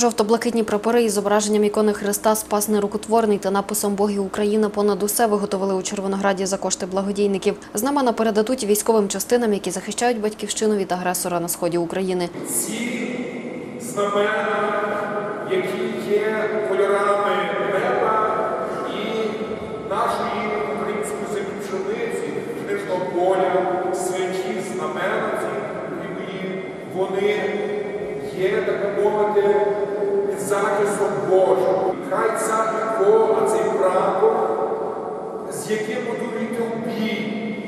Жовто-блакитні прапори із зображенням ікони Христа Спас нерукотворний та написом Боги Україна понад усе виготовили у Червонограді за кошти благодійників. Знамена передадуть військовим частинам, які захищають батьківщину від агресора на сході України. ці знамена, які є кольорами неба і нашої української землі пшениці, книжного поля, святі знамена вони є, так мовити, захистом Божим. Хай ця ікона, цей прапор, з яким будують бій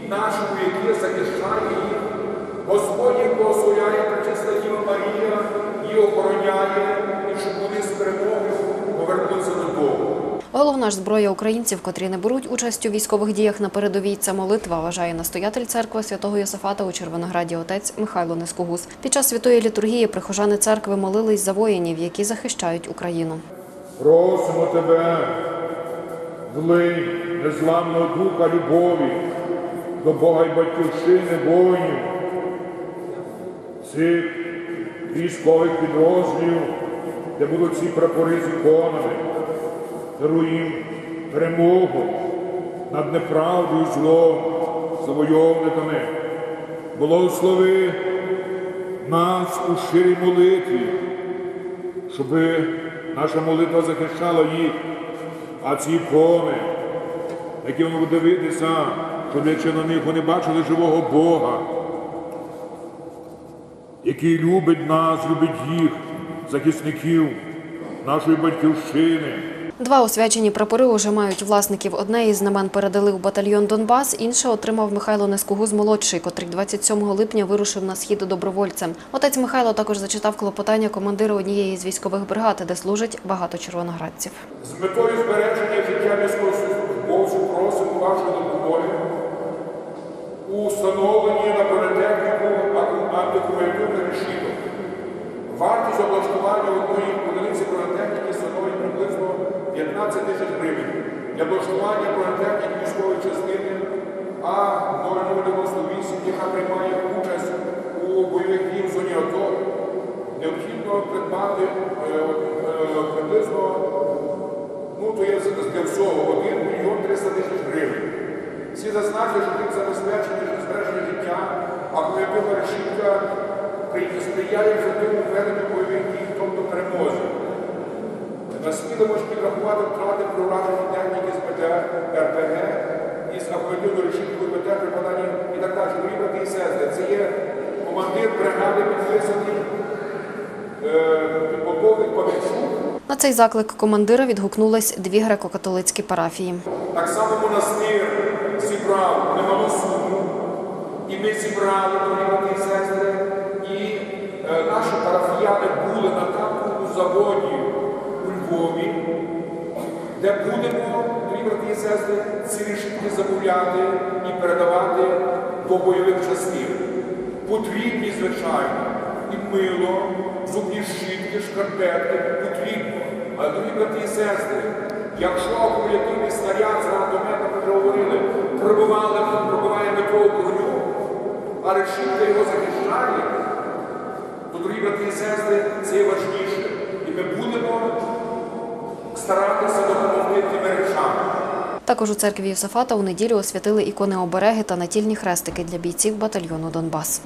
нашому, який захищає їх. Господь благословляє, пречисла Діва Марія, і охороняє, і щоб вони з перемогою повернуться додому. Ж зброя українців, котрі не беруть участь у військових діях на передовій, це молитва, вважає настоятель церкви святого Йосифата у Червонограді отець Михайло Нескогус. Під час святої літургії прихожани церкви молились за воїнів, які захищають Україну. Просимо тебе, влий незламного духа любові до Бога і батьківщини воїнів, цих військових підрозділів, де будуть ці прапори з іконами, даруй їм перемогу над неправдою і злом, завойовниками. Благослови нас у щирій молитві, щоб наша молитва захищала їх, а ці ікони, які вони дивитися, щоб на них вони бачили живого Бога, який любить нас, любить їх, захисників нашої батьківщини. Два освячені прапори уже мають власників. Одне із знамен передали у батальйон Донбас, інше отримав Михайло Нескугуз молодший, котрий 27 липня вирушив на схід добровольцем. Отець Михайло також зачитав клопотання командира однієї з військових бригад, де служить багато червоноградців. З метою збереження життя військовослужбовців просимо вашої допомоги у встановленні на бронетехніку антикумулятивних решіток. Вартість облаштування одної одиниці бронетехніки 15 тисяч гривень. Для облаштування бронетехніки військової частини А-0098, яка приймає участь у бойових діях в зоні АТО, необхідно придбати е, е, приблизно Ну, то є для всього 1 мільйон 300 тисяч гривень. Всі зазначили, що тим забезпечення збереження життя, а колективна решітка при- сприяє ефективному веденню бойових дій, тобто перемозі. Наслідуємо ж підрахувати втрати при ураженні техніки з ПТ, РПГ із оперативною решіткою ПТ при поданні і так далі. Дорогі брати і сестри, це є командир бригади підписаний е, підполковник Павельчук. На цей заклик командира відгукнулись дві греко-католицькі парафії. Так само монастир зібрав немалу суму, і ми зібрали, брати і сестри, і е, наші парафіяни були на танковому заводі Львові, де будемо, дорогі брати і сестри, ці решітки замовляти і передавати до бойових частин. Потрібні, звичайно, і мило, зубні щітки, шкарпетки, потрібно. Але, дорогі брати і сестри, якщо акумулятивний снаряд з вже говорили, пробивали, пробиває метро броню, а решітка його захищає, то, дорогі брати і сестри, це важніше. І ми будемо старатися допомогти тим речам. Також у церкві Йосифата у неділю освятили ікони обереги та натільні хрестики для бійців батальйону Донбас.